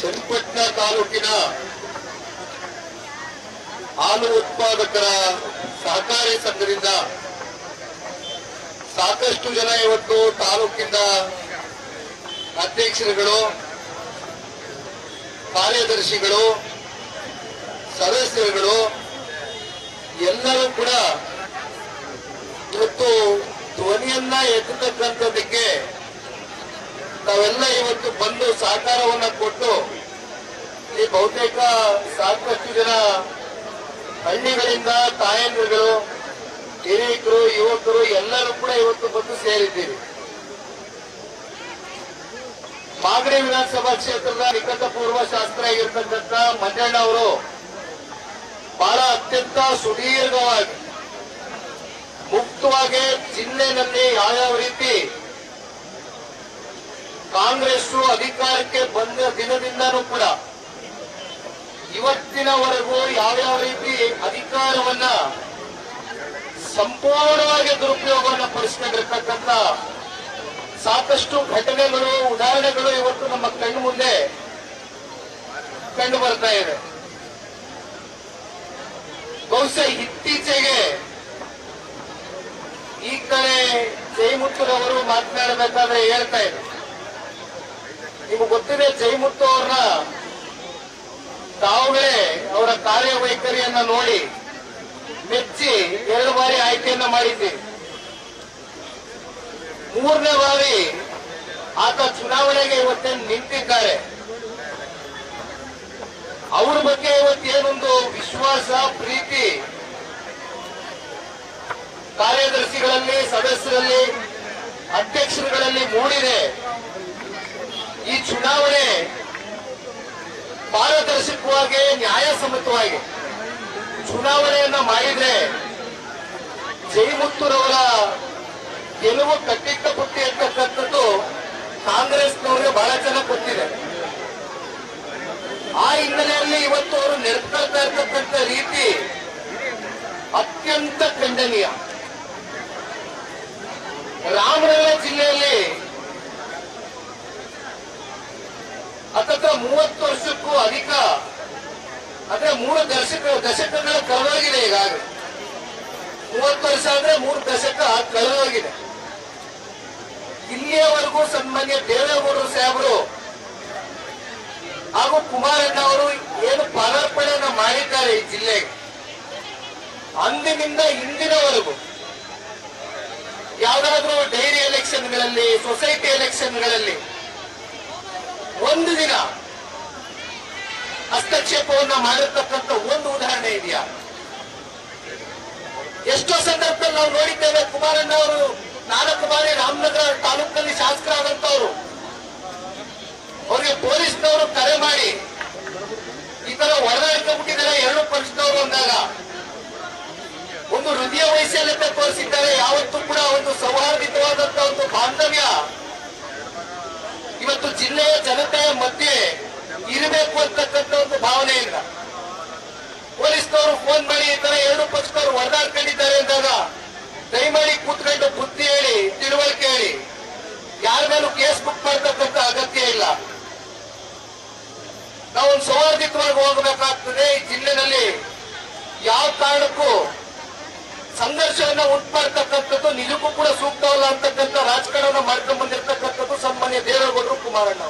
ಚನ್ನಪಟ್ಟಣ ತಾಲೂಕಿನ ಹಾಲು ಉತ್ಪಾದಕರ ಸಹಕಾರಿ ಸಂಘದಿಂದ ಸಾಕಷ್ಟು ಜನ ಇವತ್ತು ತಾಲೂಕಿನ ಅಧ್ಯಕ್ಷರುಗಳು, ಕಾರ್ಯದರ್ಶಿಗಳು, ಸದಸ್ಯರುಗಳು, ಎಲ್ಲರೂ ಕೂಡ ಇವತ್ತು ಧ್ವನಿಯನ್ನ ಎತ್ತತಕ್ಕಂಥದ್ದಕ್ಕೆ ತಾವೆಲ್ಲ ಇವತ್ತು ಬಂದು ಸಹಕಾರವನ್ನ ಕೊಟ್ಟು ಈ ಬಹುತೇಕ ಸಾಕಷ್ಟು ಜನ ಹಳ್ಳಿಗಳಿಂದ ತಾಯಂದಿರುಗಳು, ಹಿರಿಯಕರು, ಯುವಕರು ಎಲ್ಲರೂ ಕೂಡ ಇವತ್ತು ಬಂದು ಸೇರಿದ್ದೀರಿ. ಮಾಗಡಿ ವಿಧಾನಸಭಾ ಕ್ಷೇತ್ರದ ನಿಕಟ ಪೂರ್ವ ಶಾಸ್ತ್ರ ಆಗಿರ್ತಕ್ಕಂಥ ಮಂಜಣ್ಣ ಅವರು ಬಹಳ ಅತ್ಯಂತ ಸುದೀರ್ಘವಾಗಿ, ಮುಕ್ತವಾಗಿ ಜಿಲ್ಲೆನಲ್ಲಿ ಯಾವ್ಯಾವ ರೀತಿ ಕಾಂಗ್ರೆಸ್ ಅಧಿಕಾರಕ್ಕೆ ಬಂದ ದಿನದಿಂದನೂ ಕೂಡ ಇವತ್ತಿನವರೆಗೂ ಯಾವ್ಯಾವ ರೀತಿ ಅಧಿಕಾರವನ್ನ ಸಂಪೂರ್ಣವಾಗಿ ದುರುಪಯೋಗವನ್ನು ಪಡಿಸ್ಕೊಂಡಿರ್ತಕ್ಕಂಥ ಸಾಕಷ್ಟು ಘಟನೆಗಳು, ಉದಾಹರಣೆಗಳು ಇವತ್ತು ನಮ್ಮ ಕಣ್ಣು ಮುಂದೆ ಕಂಡು ಬರ್ತಾ ಇದೆ. ಬಹುಶಃ ಇತ್ತೀಚೆಗೆ ಈ ಕಡೆ ಜಯಮುತ್ತುರವರು ಮಾತನಾಡಬೇಕಾದ್ರೆ ಹೇಳ್ತಾ ಇದ್ರು. ನಿಮಗೆ ಗೊತ್ತಿದೆ, ಜೈಮುತ್ತು ಅವ್ರನ್ನ ತಾವುಗಳೇ ಅವರ ಕಾರ್ಯವೈಖರಿಯನ್ನ ನೋಡಿ ಮೆಚ್ಚಿ ಎರಡು ಬಾರಿ ಆಯ್ಕೆಯನ್ನ ಮಾಡಿದ್ದೀರಿ ಮೂರನೇ ಬಾರಿ ಆತ ಚುನಾವಣೆಗೆ ಇವತ್ತೇನು ನಿಂತಿದ್ದಾರೆ. ಅವ್ರ ಬಗ್ಗೆ ಇವತ್ತೇನೊಂದು ವಿಶ್ವಾಸ, ಪ್ರೀತಿ ಕಾರ್ಯದರ್ಶಿಗಳಲ್ಲಿ, ಸದಸ್ಯರಲ್ಲಿ, ಅಧ್ಯಕ್ಷರುಗಳಲ್ಲಿ ಮೂಡಿದೆ. ಈ ಚುನಾವಣೆ ಪಾರದರ್ಶಕವಾಗಿ, ನ್ಯಾಯಸಮ್ಮತವಾಗಿ ಚುನಾವಣೆಯನ್ನ ಮಾಡಿದ್ರೆ ಜೈಮುತ್ತೂರವರ ಗೆಲುವು ಕಟ್ಟಿಟ್ಟ ಪುಟ್ಟಿ ಅಂತಕ್ಕಂಥದ್ದು ಕಾಂಗ್ರೆಸ್ನವರಿಗೆ ಬಹಳ ಜನ ಗೊತ್ತಿದೆ. ಆ ಹಿನ್ನೆಲೆಯಲ್ಲಿ ಇವತ್ತು ಅವರು ನೆರೆಕೊಳ್ತಾ ಇರ್ತಕ್ಕಂಥ ರೀತಿ ಅತ್ಯಂತ ಖಂಡನೀಯ. ರಾಮನಗರ ಜಿಲ್ಲೆಯಲ್ಲಿ ಹತ್ತತ್ರ ಮೂವತ್ತು ವರ್ಷಕ್ಕೂ ಅಧಿಕ, ಅಂದ್ರೆ ಮೂರು ದಶಕ, ದಶಕಗಳ ಕಳೆದೋಗಿದೆ ಈಗಾಗಲೇ. ಮೂವತ್ತು ವರ್ಷ ಅಂದ್ರೆ ಮೂರು ದಶಕ ಕಳೆದೋಗಿದೆ. ಇಲ್ಲಿಯವರೆಗೂ ಸನ್ಮಾನ್ಯ ದೇವೇಗೌಡರು ಸಾಹೇಬರು ಹಾಗೂ ಕುಮಾರಣ್ಣ ಅವರು ಏನು ಪದಾರ್ಪಣೆಯನ್ನ ಮಾಡಿದ್ದಾರೆ ಈ ಜಿಲ್ಲೆಗೆ. ಅಂದಿನಿಂದ ಇಂದಿನವರೆಗೂ ಯಾವ್ದಾದ್ರೂ ಡೈರಿ ಎಲೆಕ್ಷನ್ಗಳಲ್ಲಿ, ಸೊಸೈಟಿ ಎಲೆಕ್ಷನ್ಗಳಲ್ಲಿ ಒಂದು ದಿನ ಹಸ್ತಕ್ಷೇಪವನ್ನ ಮಾಡಿರ್ತಕ್ಕಂಥ ಒಂದು ಉದಾಹರಣೆ ಇದೆಯಾ? ಎಷ್ಟೋ ಸಂದರ್ಭದಲ್ಲಿ ನಾವು ನೋಡಿದ್ದೇವೆ, ಕುಮಾರಣ್ಣ ಅವರು ನಾಲ್ಕು ಬಾರಿ ರಾಮನಗರ ತಾಲೂಕಿನಲ್ಲಿ ಶಾಸಕರಾದಂತವರು ಅವರಿಗೆ ಪೊಲೀಸ್ನವರು ಕರೆ ಮಾಡಿ, ಈ ತರ ಹೊಡೆದಾಡ್ಕೊಂಡ್ಬಿಟ್ಟಿದ್ದಾರೆ ಎರಡು ಪಕ್ಷದವರು ಅಂದಾಗ. ಒಂದು ಹೃದಯ ವೈಶಾಲ್ಯತೆ ತೋರಿಸಿದ್ದಾರೆ, ಯಾವತ್ತೂ ಕೂಡ ಒಂದು ಸೌಹಾರ್ದಿತವಾದಂತಹ ಒಂದು ಬಾಂಧವ್ಯ. ಇವತ್ತು ಜಿಲ್ಲೆಯ ಜನತೆಯ ಮಧ್ಯೆ ಇರಬೇಕು ಅಂತಕ್ಕಂಥ ಒಂದು ಭಾವನೆಯಿಂದ ಪೊಲೀಸ್ನವರು ಫೋನ್ ಮಾಡಿ ಈ ತರ ಎರಡು ಪಕ್ಷದವರು ಹೊರದಾಡ್ಕೊಂಡಿದ್ದಾರೆ ಅಂದಾಗ ದಯಮಾಡಿ ಕೂತ್ಕೊಂಡು ಬುದ್ಧಿ ಹೇಳಿ, ತಿಳುವಳಿಕೆ ಹೇಳಿ. ಯಾರ ಮೇಲೂ ಕೇಸ್ ಬುಕ್ ಮಾಡ್ತಕ್ಕಂಥ ಅಗತ್ಯ ಇಲ್ಲ. ನಾವು ಸೌಹಾರ್ದಿತವಾಗಿ ಹೋಗಬೇಕಾಗ್ತದೆ ಈ ಜಿಲ್ಲೆನಲ್ಲಿ. ಯಾವ ಕಾರಣಕ್ಕೂ ಸಂಘರ್ಷವನ್ನ ಉಂಟು ಮಾಡ್ತಕ್ಕಂಥದ್ದು ನಿಜಕ್ಕೂ ಕೂಡ ಸೂಕ್ತವಲ್ಲ ಅಂತಕ್ಕಂಥ ರಾಜಕಾರಣ ಮಾಡ್ಕೊಂಡು ಬಂದಿರತಕ್ಕಂಥದ್ದು ಸನ್ಮಾನ್ಯ ದೇವೇಗೌಡರು ಕುಮಾರಣ್ಣ.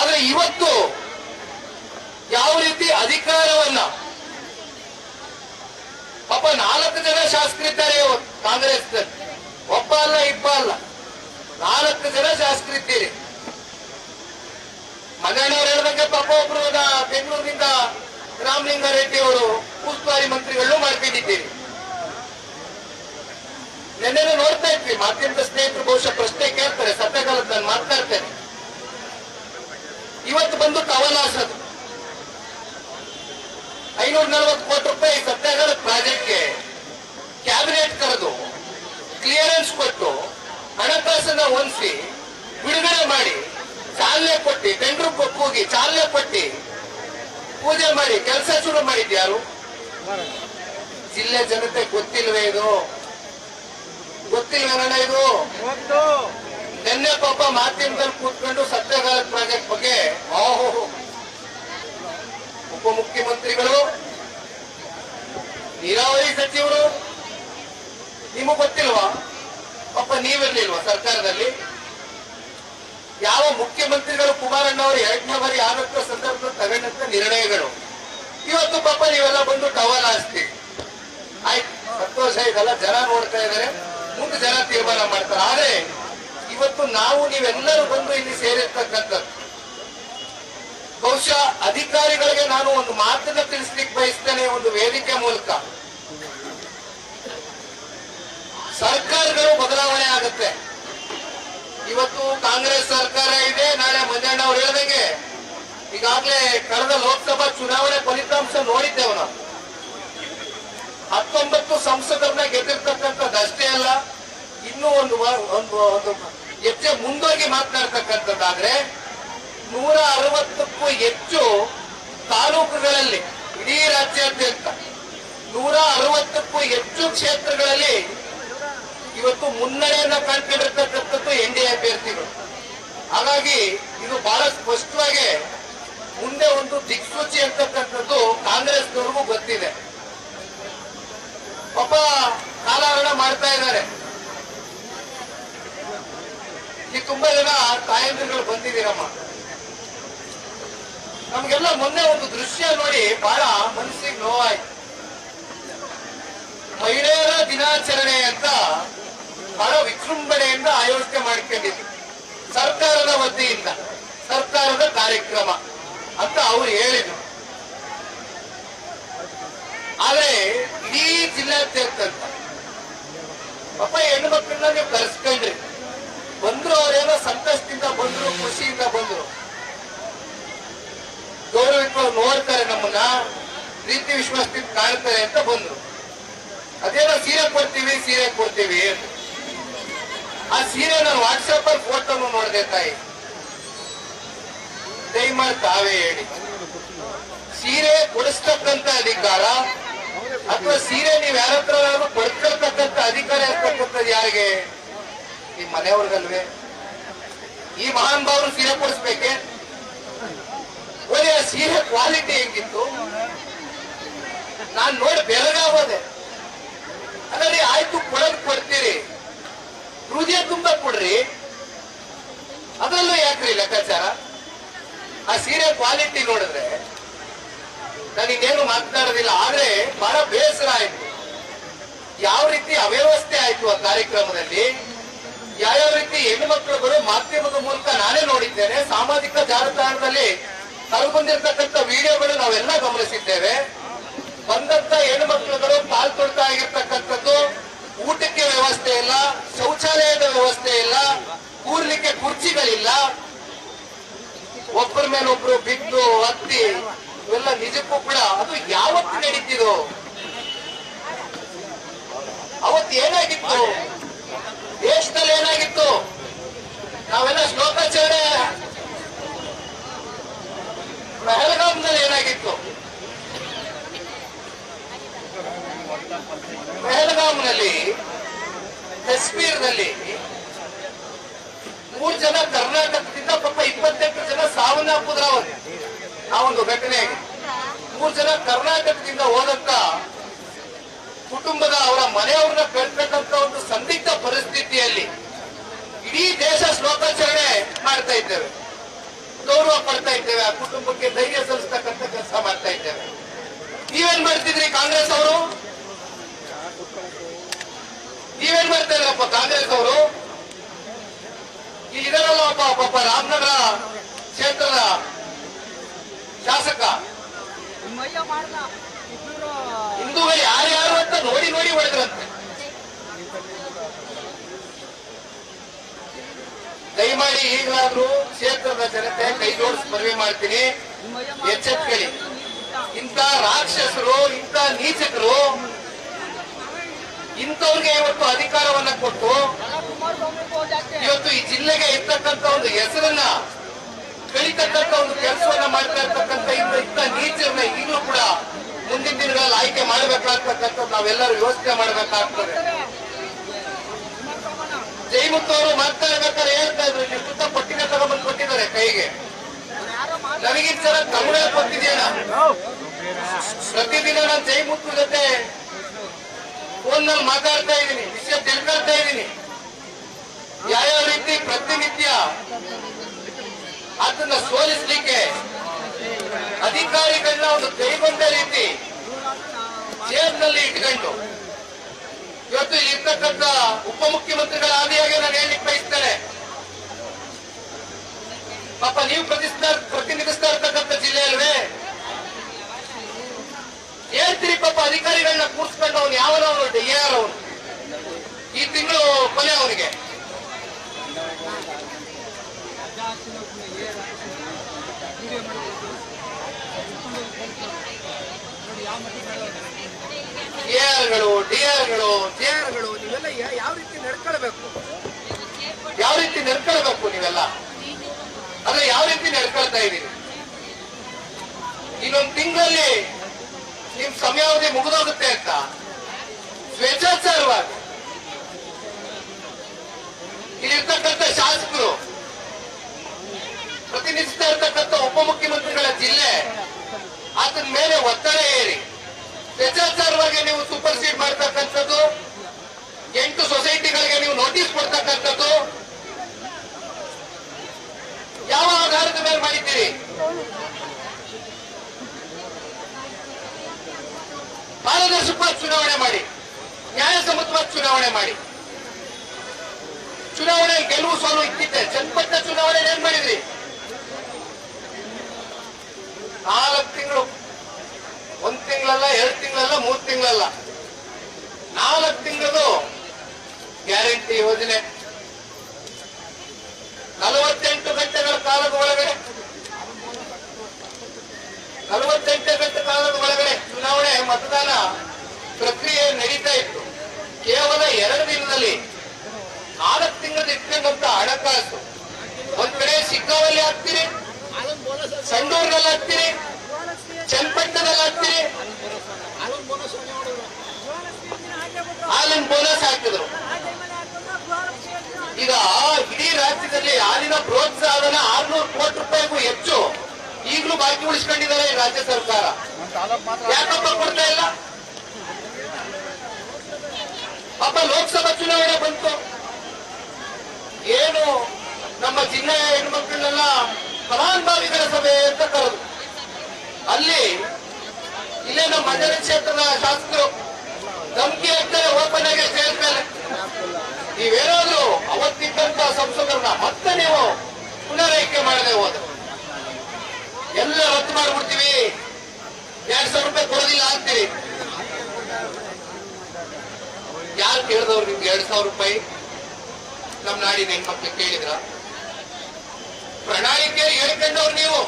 ಆದ್ರೆ ಇವತ್ತು ಯಾವ ರೀತಿ ಅಧಿಕಾರವನ್ನ ಪಾಪ ನಾಲ್ಕು ಜನ ಶಾಸಕರಿದ್ದಾರೆ ಕಾಂಗ್ರೆಸ್ ಒಬ್ಬ ಅಲ್ಲ, ಇಬ್ಬ ಅಲ್ಲ. ನಾಲ್ಕು ಜನ ಶಾಸಕರಿದ್ದೀರಿ ಮಗಣ್ಣವ್ರು ಹೇಳ್ದಂಗೆ ಪಾಪ ಒಬ್ರು ಬೆಂಗಳೂರಿನಿಂದ ರಾಮಲಿಂಗಾರೆಡ್ಡಿ ಅವರು. ಉಸ್ತುವಾರಿ ಮಂತ್ರಿಗಳನ್ನು ಮಾಡ್ಕೊಂಡಿದ್ದೀರಿ ನೆನ್ನೆ ನೋಡ್ತಾ ಇದ್ವಿ, ಮಾಧ್ಯಮದ ಸ್ನೇಹಿತರು ಬಹುಶಃ ಪ್ರಶ್ನೆ ಕೇಳ್ತಾರೆ ಸತ್ಯಕಾಲದ ನಾನು ಮಾತನಾಡ್ತೇನೆ ಇವತ್ತು ಬಂದು ಟವಲಾಸದು ಐನೂರ ನಲವತ್ತು ಕೋಟಿ ರೂಪಾಯಿ ಸತ್ಯಾಗ್ರಹ ಪ್ರಾಜೆಕ್ಟ್ಗೆ ಕ್ಯಾಬಿನೆಟ್ ಕರೆದು ಕ್ಲಿಯರೆನ್ಸ್ ಕೊಟ್ಟು ಹಣಕಾಸನ್ನ ಹೊಂದಿಸಿ ಬಿಡುಗಡೆ ಮಾಡಿ ಚಾಲನೆ ಕೊಟ್ಟು ಟೆಂಡರ್ ಹೋಗಿ ಚಾಲನೆ ಕೊಟ್ಟು ಪೂಜೆ ಮಾಡಿ, ಕೆಲಸ ಶುರು ಮಾಡಿದ್ಯಾರು? ಜಿಲ್ಲೆ ಜನತೆ ಗೊತ್ತಿಲ್ವೇ ಇದು? ಗೊತ್ತಿಲ್ವೇನಣ್ಣ ಇದು? ನಿನ್ನೆ ಪಾಪ ಮಾಧ್ಯಮದಲ್ಲಿ ಕೂತ್ಕೊಂಡು ಸತ್ಯಾಗಾರ ಪ್ರಾಜೆಕ್ಟ್ ಬಗ್ಗೆ ಓಹೋ. ಉಪಮುಖ್ಯಮಂತ್ರಿಗಳು ನೀರಾವರಿ ಸಚಿವರು ನಿಮಗ್ ಗೊತ್ತಿಲ್ವಾ? ಪಾಪ ನೀವಿರ್ಲಿಲ್ವಾ ಸರ್ಕಾರದಲ್ಲಿ? ಯಾವ ಮುಖ್ಯಮಂತ್ರಿಗಳು ಕುಮಾರಣ್ಣ ಅವರು ಎರಡನೇ ಬಾರಿ ಆಗತ್ತ ಸಂದರ್ಭದಲ್ಲಿ ತಗೊಂಡಂತ ನಿರ್ಣಯಗಳು? ಇವತ್ತು ಪಾಪ ನೀವೆಲ್ಲ ಬಂದು ಟವಲ್ ಹಾಸ್ತಿ. ಆಯ್ತು ಸಂತೋಷ ಇದೆಲ್ಲ ಜನ ನೋಡ್ತಾ ಇದಾರೆ. ಮುಂದೆ ಜನ ತೀರ್ಮಾನ ಮಾಡ್ತಾರೆ. ಆದ್ರೆ ಇವತ್ತು ನಾವು ನೀವೆಲ್ಲರೂ ಬಂದು ಇಲ್ಲಿ ಸೇರಿರ್ತಕ್ಕಂಥದ್ದು. ಬಹುಶಃ ಅಧಿಕಾರಿಗಳಿಗೆ ನಾನು ಒಂದು ಮಾತನ್ನ ತಿಳಿಸ್ಲಿಕ್ಕೆ ಬಯಸ್ತೇನೆ, ಒಂದು ವೇದಿಕೆ ಮೂಲಕ. ಸರ್ಕಾರಗಳು ಬದಲಾವಣೆ ಆಗುತ್ತೆ. ಇವತ್ತು ಕಾಂಗ್ರೆಸ್ ಸರ್ಕಾರ ಇದೆ, ನಾಳೆ ಮಂಜಣ್ಣ ಅವ್ರು ಹೇಳ್ದಂಗೆ ಈಗಾಗಲೇ ಕಳೆದ ಲೋಕಸಭಾ ಚುನಾವಣೆ ಫಲಿತಾಂಶ ನೋಡಿದ್ದೇವೆ ನಾವು. ಹತ್ತೊಂಬತ್ತು ಸಂಸದರನ್ನ ಗೆದ್ದಿರ್ತಕ್ಕಂಥದ್ದಷ್ಟೇ ಅಲ್ಲ, ಇನ್ನೂ ಒಂದು ಒಂದು ಹೆಜ್ಜೆ ಮುಂದೋಗಿ ಮಾತನಾಡ್ತಕ್ಕಂಥದ್ದಾದ್ರೆ, ನೂರ ಅರವತ್ತಕ್ಕೂ ಹೆಚ್ಚು ತಾಲೂಕುಗಳಲ್ಲಿ, ಇಡೀ ರಾಜ್ಯಾದ್ಯಂತ ನೂರ ಅರವತ್ತಕ್ಕೂ ಹೆಚ್ಚು ಕ್ಷೇತ್ರಗಳಲ್ಲಿ ಇವತ್ತು ಮುನ್ನಡೆಯನ್ನ ಕಂಡುಕೊಂಡಿರ್ತಕ್ಕಂಥದ್ದು ಎನ್ ಡಿ ಅಭ್ಯರ್ಥಿಗಳು. ಹಾಗಾಗಿ ಇದು ಬಹಳ ಸ್ಪಷ್ಟವಾಗಿ ಮುಂದೆ ಒಂದು ದಿಕ್ಸೂಚಿ ಅಂತಕ್ಕಂಥದ್ದು ಕಾಂಗ್ರೆಸ್ನವ್ರಿಗೂ ಗೊತ್ತಿದೆ. ಪಾಪ ಕಾಲಹರಣ ಮಾಡ್ತಾ ಇದ್ದಾರೆ. ಈ ತುಂಬಾ ಜನ ತಾಯಂದಿರುಗಳು ಬಂದಿದ್ದೀರಮ್ಮ. ನಮ್ಗೆಲ್ಲ ಮೊನ್ನೆ ಒಂದು ದೃಶ್ಯ ನೋಡಿ ಬಹಳ ಮನಸ್ಸಿಗೆ ನೋವಾಯ್ತು. ಮಹಿಳೆಯರ ದಿನಾಚರಣೆ ಅಂತ ಬಹಳ ವಿಜೃಂಭಣೆಯಿಂದ ಆಯೋಜನೆ ಮಾಡ್ಕೊಂಡಿದ್ವಿ. ಸರ್ಕಾರದ ವತಿಯಿಂದ, ಸರ್ಕಾರದ ಕಾರ್ಯಕ್ರಮ. ಅಂತ ಅವ್ರು ಹೇಳಿದ್ರು. ಆದ್ರೆ ಇಡೀ ಜಿಲ್ಲಾದ್ಯಂತ ಪಾಪ ಹೆಣ್ಣು ಮಕ್ಕಳನ್ನ ನೀವು ಕರೆಸ್ಕೊಂಡ್ರಿ. ಬಂದ್ರು ಅವರೇನೋ ಸಂತಸದಿಂದ ಬಂದ್ರು, ಖುಷಿಯಿಂದ ಬಂದ್ರು. ಗೌರವಿಟ್ಟು ನೋಡ್ತಾರೆ ನಮ್ಮನ್ನ, ಪ್ರೀತಿ ವಿಶ್ವಾಸದಿಂದ ಕಾಣ್ತಾರೆ ಅಂತ ಬಂದ್ರು. ಅದೇನೋ ಸೀರೆ ಕೊಡ್ತೀವಿ ಸೀರೆ ಕೊಡ್ತೀವಿ ಆ ಸೀರೆ ನಾನು ವಾಟ್ಸಪ್ ಅಲ್ಲಿ ಫೋಟೋನು ನೋಡಿದೆ ತಾಯಿ. ದಯಮಾಡಿ ತಾವೇ ಹೇಳಿ. ಸೀರೆ ಕೊಡಿಸ್ತಕ್ಕಂತ ಅಧಿಕಾರ ಅಥವಾ ಸೀರೆ ನೀವ್ ಯಾರ ಹತ್ರ ಕೊಡ್ಕೊಳ್ತಕ್ಕಂತ ಅಧಿಕಾರ ಇರ್ತಕ್ಕಂಥದ್ದು ಯಾರಿಗೆ? ನಿಮ್ ಮನೆಯವ್ರಿಗಲ್ವೇ? ಈ ಮಹಾನ್ ಭಾವರು ಸೀರೆ ಕೊಡಿಸ್ಬೇಕೆ? ಒಳ್ಳೆಯ ಸೀರೆ ಕ್ವಾಲಿಟಿ ಹೆಂಗಿತ್ತು? ನಾನ್ ನೋಡಿ ಬೆಳಗಾವದೆ ಅದರಲ್ಲಿ ಆಯ್ತು, ಕೊಡೋದ್ ಕೊಡ್ತೀರಿ. ಹೃದಯ ತುಂಬ ಕೊಡ್ರಿ. ಅದರಲ್ಲೂ ಯಾಕ್ರಿ ಲೆಕ್ಕಾಚಾರ? ಆ ಸೀರೆ ಕ್ವಾಲಿಟಿ ನೋಡಿದ್ರೆ ನಾನು ಇನ್ನೇನು ಮಾತನಾಡೋದಿಲ್ಲ, ಆದ್ರೆ ಬಹಳ ಬೇಸರ ಆಯ್ತು. ಯಾವ ರೀತಿ ಅವ್ಯವಸ್ಥೆ ಆಯ್ತು ಆ ಕಾರ್ಯಕ್ರಮದಲ್ಲಿ? ಯಾವ್ಯಾವ ರೀತಿ ಹೆಣ್ಣು ಬರೋ ಮಾಧ್ಯಮದ ಮೂಲಕ ನಾನೇ ನೋಡಿದ್ದೇನೆ, ಸಾಮಾಜಿಕ ಜಾಲತಾಣದಲ್ಲಿ ಬಂದಿರತಕ್ಕಂಥ ವಿಡಿಯೋಗಳು ನಾವೆಲ್ಲ ಗಮನಿಸಿದ್ದೇವೆ. ಬಂದಂತ ಹೆಣ್ಣು ಮಕ್ಕಳುಗಳು ಆಗಿರ್ತಕ್ಕಂಥದ್ದು ಊಟಕ್ಕೆ ವ್ಯವಸ್ಥೆ ಇಲ್ಲ, ಶೌಚಾಲಯದ ವ್ಯವಸ್ಥೆ ಇಲ್ಲ, ಕೂರ್ಲಿಕ್ಕೆ ಕುರ್ಚಿಗಳಿಲ್ಲ ಒಬ್ಬರ ಮೇಲೆ ಒಬ್ರು ಬಿದ್ದು ಹತ್ತಿ, ಇವೆಲ್ಲ ನಿಜಕ್ಕೂ ಕೂಡ ಅದು ಯಾವತ್ತು ನಡೀತಿದ್ರು ಅವತ್ತು ಏನಾಗಿತ್ತು? ದೇಶದಲ್ಲಿ ಏನಾಗಿತ್ತು? ನಾವೆಲ್ಲ ಶ್ಲೋಕಾಚರಣೆ ಪಹಲ್ಗಾಮ್ನಲ್ಲಿ ಏನಾಗಿತ್ತು? ಪಹಲ್ಗಾಮ್ನಲ್ಲಿ, ಕಾಶ್ಮೀರದಲ್ಲಿ ಮೂರು ಜನ ಕರ್ನಾಟಕದಿಂದ ಪಾಪ ಇಪ್ಪತ್ತೆಂಟು ಜನ ಸಾವನ್ನಪ್ಪಿದ್ರ ಅವರು ಆ ಒಂದು ಘಟನೆ ಮೂರು ಜನ ಕರ್ನಾಟಕದಿಂದ ಹೋದಂತ ಕುಟುಂಬದ ಅವರ ಮನೆಯವ್ರನ್ನ ಕಳ್ತಕ್ಕಂತ ಒಂದು ಸಂದಿಗ್ಧ ಪರಿಸ್ಥಿತಿಯಲ್ಲಿ ಇಡೀ ದೇಶ ಶ್ಲೋಕಾಚರಣೆ ಮಾಡ್ತಾ ಇದ್ದೇವೆ. ಗೌರವ ಪಡ್ತಾ ಇದ್ದೇವೆ. ಆ ಕುಟುಂಬಕ್ಕೆ ಧೈರ್ಯ ಸಲ್ಲಿಸ್ತಕ್ಕಂಥ ಕೆಲಸ ಮಾಡ್ತಾ ಇದ್ದೇವೆ. ನೀವೇನ್ ಮಾಡ್ತಿದ್ರಿ ಕಾಂಗ್ರೆಸ್ ಅವರು ನೀವೇನ್ ಮಾಡ್ತಾ ಇದ್ರಪ್ಪ ಕಾಂಗ್ರೆಸ್ ಅವರು ಇಲ್ಲಿ ಇದರಲ್ಲ ಒಬ್ಬ ಪಾಪ ರಾಮನಗರ ಕ್ಷೇತ್ರದ ಶಾಸಕ ನಿಮ್ಮಯ್ಯ ಮಾಡ್ದ ಇಬ್ರು ಹಿಂದೂಗಳು ಯಾರ್ಯಾರು ಅಂತ ನೋಡಿ ನೋಡಿ ಹೊಡೆದ್ರಂತೆ. ದಯಮಾಡಿ ಈಗಲಾದ್ರೂ ಕ್ಷೇತ್ರದ ಜನತೆ ಕೈ ಜೋಡಿಸಿ ಮನವಿ ಮಾಡ್ತೀನಿ. ಎಚ್ಚೆತ್ಕಳಿ ಎಚ್ಚೆತ್ಕೊಳ್ಳಿ. ಇಂಥ ರಾಕ್ಷಸರು ಇಂಥ ನೀಚಕರು ಇಂಥವ್ರಿಗೆ ಇವತ್ತು ಅಧಿಕಾರವನ್ನ ಕೊಟ್ಟು ಇವತ್ತು ಈ ಜಿಲ್ಲೆಗೆ ಇರ್ತಕ್ಕಂಥ ಒಂದು ಹೆಸರನ್ನ ಕಳಿತಕ್ಕಂಥ ಒಂದು ಕೆಲಸವನ್ನ ಮಾಡ್ತಾ ಇರ್ತಕ್ಕಂಥ ಇಂಥ ನೀತಿಯನ್ನ ಈಗಲೂ ಕೂಡ ಮುಂದಿನ ದಿನಗಳಲ್ಲಿ ಆಯ್ಕೆ ಮಾಡಬೇಕಾಗ್ತಕ್ಕಂಥ ನಾವೆಲ್ಲರೂ ಯೋಚನೆ ಮಾಡಬೇಕಾಗ್ತದೆ. ಜೈಮುತ್ತು ಅವರು ಮಾತಾಡ್ಬೇಕಾದ್ರೆ ಹೇಳ್ತಾ ಇದ್ರು ಇಲ್ಲಿ ಸುತ್ತ ಪಟ್ಟಿನ ತಗೊಂಡ್ಬಂದು ಕೊಟ್ಟಿದ್ದಾರೆ ಕೈಗೆ. ನನಗಿನ ಸರ ತಮಿಳ ಕೊಟ್ಟಿದ್ದೇನ? ಪ್ರತಿದಿನ ನಾನು ಜೈಮುತ್ತು ಜೊತೆ ಫೋನ್ನಲ್ಲಿ ಮಾತಾಡ್ತಾ ಇದ್ದೀನಿ, ವಿಷಯ ತಿಳ್ಕೊಳ್ತಾ ಇದ್ದೀನಿ. ಯಾವ್ಯಾವ ರೀತಿ ಪ್ರತಿನಿತ್ಯ ಅದನ್ನ ಸೋಲಿಸ್ಲಿಕ್ಕೆ ಅಧಿಕಾರಿಗಳನ್ನ ಒಂದು ಕೈಗೊಂಡ ರೀತಿ ಜೇಬ್ನಲ್ಲಿ ಇಟ್ಕೊಂಡು. ಇವತ್ತು ಇರ್ತಕ್ಕಂಥ ಉಪಮುಖ್ಯಮಂತ್ರಿಗಳ ಆದಿಯಾಗಿ ನಾನು ಹೇಳಲಿಕ್ಕೆ ಬಯಸ್ತೇನೆ. ಪಾಪ ನೀವು ಪ್ರತಿಸ್ತಾ ಪ್ರತಿನಿಧಿಸ್ತಾ ಇರ್ತಕ್ಕಂಥ ಜಿಲ್ಲೆ ಅಲ್ವೇ? ಹೇಳ್ತೀರಿ ಪಾಪ ಅಧಿಕಾರಿಗಳನ್ನ ಕೂರಿಸ್ಕೊಂಡು ಅವನು ಯಾವನವನು ಡಿ ಆರ್ ಅವನು ಈ ತಿಂಗಳು ಕೊನೆ ಅವನಿಗೆ. ಎಆರ್ಗಳು ಡಿಆರ್ಗಳು ಜೆಆರ್ಗಳು ನೀವೆಲ್ಲ ಯಾ- ಯಾವ ರೀತಿ ನಡ್ಕೊಳ್ಬೇಕು? ಯಾವ ರೀತಿ ನಡ್ಕೊಳ್ಬೇಕು ನೀವೆಲ್ಲ? ಅಂದ್ರೆ ಯಾವ ರೀತಿ ನಡ್ಕೊಳ್ತಾ ಇದ್ದೀರಿ? ಇನ್ನೊಂದು ತಿಂಗಳಲ್ಲಿ ನಿಮ್ ಸಮಯಾವಧಿ ಮುಗಿದೋಗುತ್ತೆ ಅಂತ ಸ್ವೇಚ್ಛಾಚಾರವಾಗಿ ಇಲ್ಲಿರ್ತಕ್ಕಂಥ ಶಾಸಕರು, ಪ್ರತಿನಿಧಿಸ್ತಾ ಇರ್ತಕ್ಕಂಥ ಉಪಮುಖ್ಯಮಂತ್ರಿಗಳ ಜಿಲ್ಲೆ, ಆತನ ಮೇಲೆ ಒತ್ತಡ ಏರಿ ಸ್ವೇಚ್ಛಾಚಾರವಾಗಿ ನೀವು ಸೂಪರ್ ಸೀಡ್ ಮಾಡ್ತಕ್ಕಂಥದ್ದು, ಎಂಟು ಸೊಸೈಟಿಗಳಿಗೆ ನೀವು ನೋಟಿಸ್ ಕೊಡ್ತಕ್ಕಂಥದ್ದು. ಯಾವ ಆಧಾರದ ಮೇಲೆ ಮಾಡಿದ್ದೀರಿ? ಪಾರದರ್ಶಕವಾದ ಚುನಾವಣೆ ಮಾಡಿ ನ್ಯಾಯಸಮ್ಮತವಾದ ಚುನಾವಣೆ ಮಾಡಿ. ಚುನಾವಣೆ ಗೆಲುವು ಸೋಲು ಇತ್ತಿದ್ದೆ ಜನಪದ ಚುನಾವಣೆ ಏನ್ ಮಾಡಿದ್ರಿ? ನಾಲ್ಕು ತಿಂಗಳು ತಿಂಗಳಲ್ಲ, ಎರಡು ತಿಂಗಳಲ್ಲ, ಮೂರು ತಿಂಗಳಲ್ಲ. ನಾಲ್ಕು ತಿಂಗಳದು ಗ್ಯಾರಂಟಿ ಯೋಜನೆ. ನಲವತ್ತೆಂಟು ಗಂಟೆಗಳ ಕಾಲದ ಒಳಗಡೆ. ನಲವತ್ತೆಂಟು ಗಂಟೆ ಕಾಲದ ಒಳಗಡೆ ಚುನಾವಣೆ ಮತದಾನ ಪ್ರಕ್ರಿಯೆ ನಡೀತಾ ಇತ್ತು. ಕೇವಲ ಎರಡು ದಿನದಲ್ಲಿ ನಾಲ್ಕು ತಿಂಗಳು ಇಟ್ಕೊಂಡಂತ ಹಣಕಾಸು. ಒಂದ್ ಕಡೆ ಸಿಕ್ಕಾವಲ್ಲಿ ಹಾಕ್ತೀರಿ, ಸಂಡೂರ್ನಲ್ಲಿ ಹಾಕ್ತೀರಿ ಚನ್ನಪಟ್ಟಣದಲ್ಲಿ ಹಾಲಿನ ಬೋನಸ್ ಹಾಕಿದ್ರು. ಈಗ ಇಡೀ ರಾಜ್ಯದಲ್ಲಿ ಹಾಲಿನ ಪ್ರೋತ್ಸಾಹನ ಆರ್ನೂರು ಕೋಟಿ ರೂಪಾಯಿಗೂ ಹೆಚ್ಚು ಈಗಲೂ ಬಾಕಿ ಉಳಿಸ್ಕೊಂಡಿದ್ದಾರೆ ಈ ರಾಜ್ಯ ಸರ್ಕಾರ. ಯಾಕಪ್ಪ ಕೊಡ್ತಾ ಇಲ್ಲ? ಪಾಪ ಲೋಕಸಭಾ ಚುನಾವಣೆ ಬಂತು. ಏನು ನಮ್ಮ ಜಿಲ್ಲೆಯ ಹೆಣ್ಮಕ್ಳನ್ನೆಲ್ಲ ಫಲಾನುಭವಿಗಳ ಸಭೆ ಅಂತ ಕರೆದು ಅಲ್ಲಿ ಇಲ್ಲೇ ನಮ್ಮ ಮಂಡ್ಯ ಕ್ಷೇತ್ರದ ಶಾಸಕರು ಧಮಕಿ ಹಾಕ್ತಾರೆ ಓಪನ್ ಆಗಿ ಸೇರ್ತಾರೆ. ನೀವೇನಾದ್ರು ಅವತ್ತಿದ್ದಂತ ಸಂಸದರನ್ನ ಮತ್ತೆ ನೀವು ಪುನರಾಯ್ಕೆ ಮಾಡದೆ ಹೋದ್ರೆ ಎಲ್ಲ ರದ್ದು ಮಾಡ್ಬಿಡ್ತೀವಿ. ಎರಡ್ ಸಾವಿರ ರೂಪಾಯಿ ಕೊಡೋದಿಲ್ಲ ಅಂತೀರಿ. ಯಾರು ಕೇಳಿದವ್ರು ನಿಮ್ಗೆ ಎರಡ್ ಸಾವಿರ ರೂಪಾಯಿ? ನಮ್ ನಾಡಿನ ಹೆಣ್ಮಕ್ಳು ಕೇಳಿದ್ರ? ಪ್ರಣಾಳಿಕೆ ಹೇಳ್ಕೊಂಡವ್ರು ನೀವು.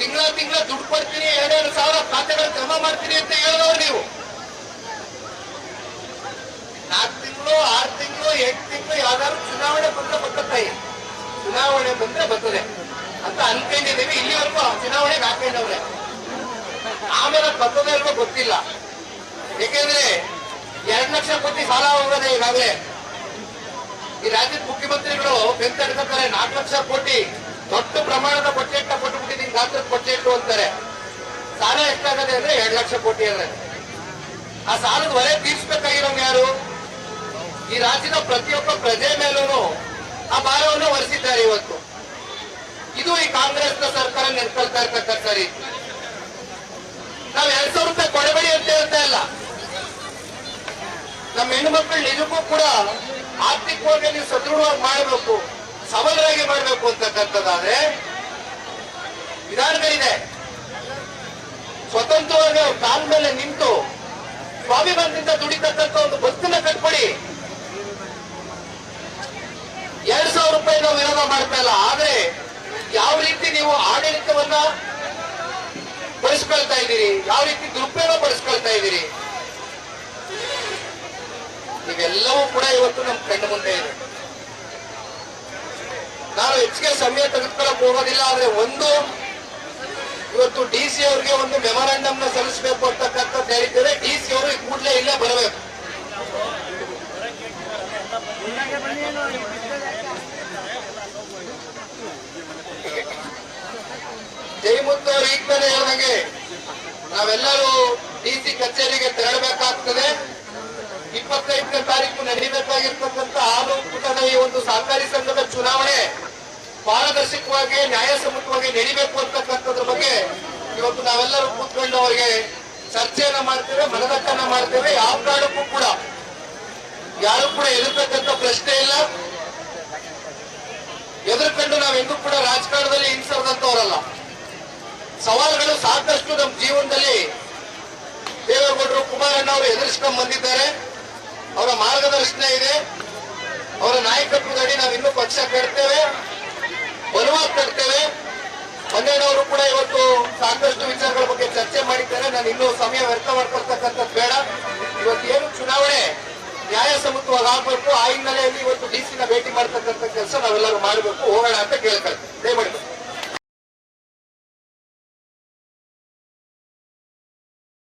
ತಿಂಗಳ ತಿಂಗಳ ದುಡ್ಡು ಕೊಡ್ತೀನಿ, ಎರಡೆರಡು ಸಾವಿರ ಖಾತೆಗಳು ಜಮಾ ಮಾಡ್ತೀನಿ ಅಂತ ಹೇಳೋರು ನೀವು. ನಾಲ್ಕು ತಿಂಗಳು, ಆರು ತಿಂಗಳು, ಎಂಟು ತಿಂಗಳು ಯಾವ್ದಾದ್ರು ಚುನಾವಣೆ ಬಂದ್ರೆ ಬರ್ತದೆ ಚುನಾವಣೆ ಬಂದ್ರೆ ಬರ್ತದೆ. ಅಂತ ಅನ್ಕೊಂಡಿದ್ದೀವಿ, ಇಲ್ಲಿವರೆಗೂ ಚುನಾವಣೆಗೆ ಹಾಕೊಂಡವ್ರೆ. ಆಮೇಲೆ ಬರ್ತದೆ ಅಲ್ವೋ ಗೊತ್ತಿಲ್ಲ. ಏಕೆಂದ್ರೆ ಎರಡ್ ಲಕ್ಷ ಕೋಟಿ ಸಾಲ ಹೋಗೋದೆ ಈಗಾಗಲೇ. ಈ ರಾಜ್ಯದ ಮುಖ್ಯಮಂತ್ರಿಗಳು ಬೆಂತಡ್ತಾರೆ ನಾಲ್ಕು ಲಕ್ಷ ಕೋಟಿ. ದೊಡ್ಡ ಪ್ರಮಾಣದ ಬಜೆಟ್ ಕೊಟ್ಟುಬಿಟ್ಟಿದ್ದೀನಿ ಗಾತ್ರದ ಬಜೆಟ್ ಅಂತಾರೆ. ಸಾಲ ಎಷ್ಟಾಗದೆ ಅಂದ್ರೆ ಎರಡ್ ಲಕ್ಷ ಕೋಟಿ ಅಂದ್ರೆ. ಆ ಸಾಲದ ಹೊರೆ ತೀರ್ಸ್ಬೇಕಾಗಿರೋ ಯಾರು? ಈ ರಾಜ್ಯದ ಪ್ರತಿಯೊಬ್ಬ ಪ್ರಜೆ ಮೇಲೂ ಆ ಭಾರವನ್ನು ಹೊರಿಸಿದ್ದಾರೆ ಇವತ್ತು. ಇದು ಈ ಕಾಂಗ್ರೆಸ್ನ ಸರ್ಕಾರ ನೆನ್ಕೊಳ್ತಾ ಇರ್ತಕ್ಕಂಥ ಸರಿ. ನಾವು ಎರಡ್ ಸಾವಿರ ರೂಪಾಯಿ ಕೊಡಬೇಡಿ ಅಂತ ಹೇಳ್ತಾ ಇಲ್ಲ. ನಮ್ಮ ಹೆಣ್ಣು ಮಕ್ಕಳು ನಿಜಕ್ಕೂ ಕೂಡ ಆರ್ಥಿಕವಾಗಿ ನೀವು ಸದೃಢವಾಗಿ ಮಾಡಬೇಕು. ಸಬಲರಾಗಿ ಮಾಡಬೇಕು ಅಂತಕ್ಕಂಥದ್ದಾದ್ರೆ ವಿಧಾನಗಳಿದೆ ಸ್ವತಂತ್ರವಾಗಿ ಅವ್ರ ಕಾಲ ಮೇಲೆ ನಿಂತು ಸ್ವಾಭಿಮಾನದಿಂದ ದುಡಿತಕ್ಕಂಥ ಒಂದು ಬಸ್ಸನ್ನ ಕಟ್ಕೊಡಿ ಎರಡ್ ಸಾವಿರ ರೂಪಾಯಿ ನಾವು ವಿರೋಧ ಮಾಡ್ತಾ ಇಲ್ಲ. ಆದ್ರೆ ಯಾವ ರೀತಿ ನೀವು ಆಡಳಿತವನ್ನ ಬಳಸ್ಕೊಳ್ತಾ ಇದ್ದೀರಿ? ಯಾವ ರೀತಿ ದುರುಪಯೋಗ ಪಡಿಸ್ಕೊಳ್ತಾ ಇದ್ದೀರಿ ಇವೆಲ್ಲವೂ ಕೂಡ ಇವತ್ತು ನಮ್ಮ ಕಣ್ಣು ಮುಂದೆ ಇದೆ ನಾನು ಹೆಚ್ಚಿಗೆ ಸಮಯ ತೆಗೆದುಕೊಳ್ಳಕ್ ಹೋಗೋದಿಲ್ಲ ಆದ್ರೆ ಒಂದು ಇವತ್ತು ಡಿ ಸಿ ಅವರಿಗೆ ಒಂದು ಮೆಮೊರಾಂಡಮ್ನ ಸಲ್ಲಿಸಬೇಕು ಅಂತಕ್ಕಂಥದ್ದು ಹೇಳಿದ್ದಾರೆ ಡಿ ಸಿ ಅವರು ಕೂಡಲೇ ಇಲ್ಲೇ ಬರಬೇಕು. ಜಯಮುತ್ತು ಅವರು ಈಗ ತಾನೇ ಹೇಳ್ದಂಗೆ ನಾವೆಲ್ಲರೂ ಡಿ ಸಿ ಕಚೇರಿಗೆ ತೆರಳಬೇಕಾಗ್ತದೆ. ಇಪ್ಪತ್ತೈದನೇ ತಾರೀಕು ನಡೀಬೇಕಾಗಿರ್ತಕ್ಕಂಥ ಹಾಲು ಪುಟದ ಈ ಒಂದು ಸಹಕಾರಿ ಸಂಘದ ಚುನಾವಣೆ ಪಾರದರ್ಶಕವಾಗಿ, ನ್ಯಾಯಸಮ್ಮತವಾಗಿ ನಡಿಬೇಕು ಅಂತಕ್ಕಂಥದ್ರ ಬಗ್ಗೆ ಇವತ್ತು ನಾವೆಲ್ಲರೂ ಕೂತ್ಕೊಂಡು ಅವರಿಗೆ ಚರ್ಚೆಯನ್ನ ಮಾಡ್ತೇವೆ, ಮನದಟ್ಟನ್ನ ಮಾಡ್ತೇವೆ, ಯಾವ ಕಾರಣಕ್ಕೂ ಕೂಡ. ಯಾರು ಕೂಡ ಎದುರ್ತಕ್ಕಂಥ ಪ್ರಶ್ನೆ ಇಲ್ಲ. ಎದುರ್ಕೊಂಡು ನಾವೆಂದೂ ಕೂಡ ರಾಜಕಾರಣದಲ್ಲಿ ಹಿಂಸರದಂತವರಲ್ಲ ಸವಾಲುಗಳು ಸಾಕಷ್ಟು ನಮ್ಮ ಜೀವನದಲ್ಲಿ ದೇವೇಗೌಡರು ಕುಮಾರಣ್ಣ ಅವರು ಎದುರಿಸ್ಕೊಂಡ್ ಬಂದಿದ್ದಾರೆ. ಅವರ ಮಾರ್ಗದರ್ಶನ ಇದೆ. ಅವರ ನಾಯಕತ್ವದಡಿ ನಾವು ಇನ್ನೂ ಪಕ್ಷ ಕಟ್ತೇವೆ. ಬಲವಾಗಿ ಕಟ್ತೇವೆ ಮಂದೇನವರು ಕೂಡ ಇವತ್ತು ಸಾಕಷ್ಟು ವಿಚಾರಗಳ ಬಗ್ಗೆ ಚರ್ಚೆ ಮಾಡಿದ್ದಾರೆ. ನಾನು ಇನ್ನೂ ಸಮಯ ವ್ಯರ್ಥ ಮಾಡ್ಕೊಳ್ತಕ್ಕಂಥದ್ದು ಬೇಡ. ಇವತ್ತು ಏನು ಚುನಾವಣೆ ನ್ಯಾಯಸಮ್ಮತವಾಗಿ ಆಗ್ಬೇಕು. ಆ ಹಿನ್ನೆಲೆಯಲ್ಲಿ ಇವತ್ತು ಡಿ ಸಿನ ಭೇಟಿ ಮಾಡ್ತಕ್ಕಂಥ ಕೆಲಸ ನಾವೆಲ್ಲರೂ ಮಾಡಬೇಕು. ಹೋಗೋಣ ಅಂತ ಕೇಳ್ಕೊಳ್ತೀವಿ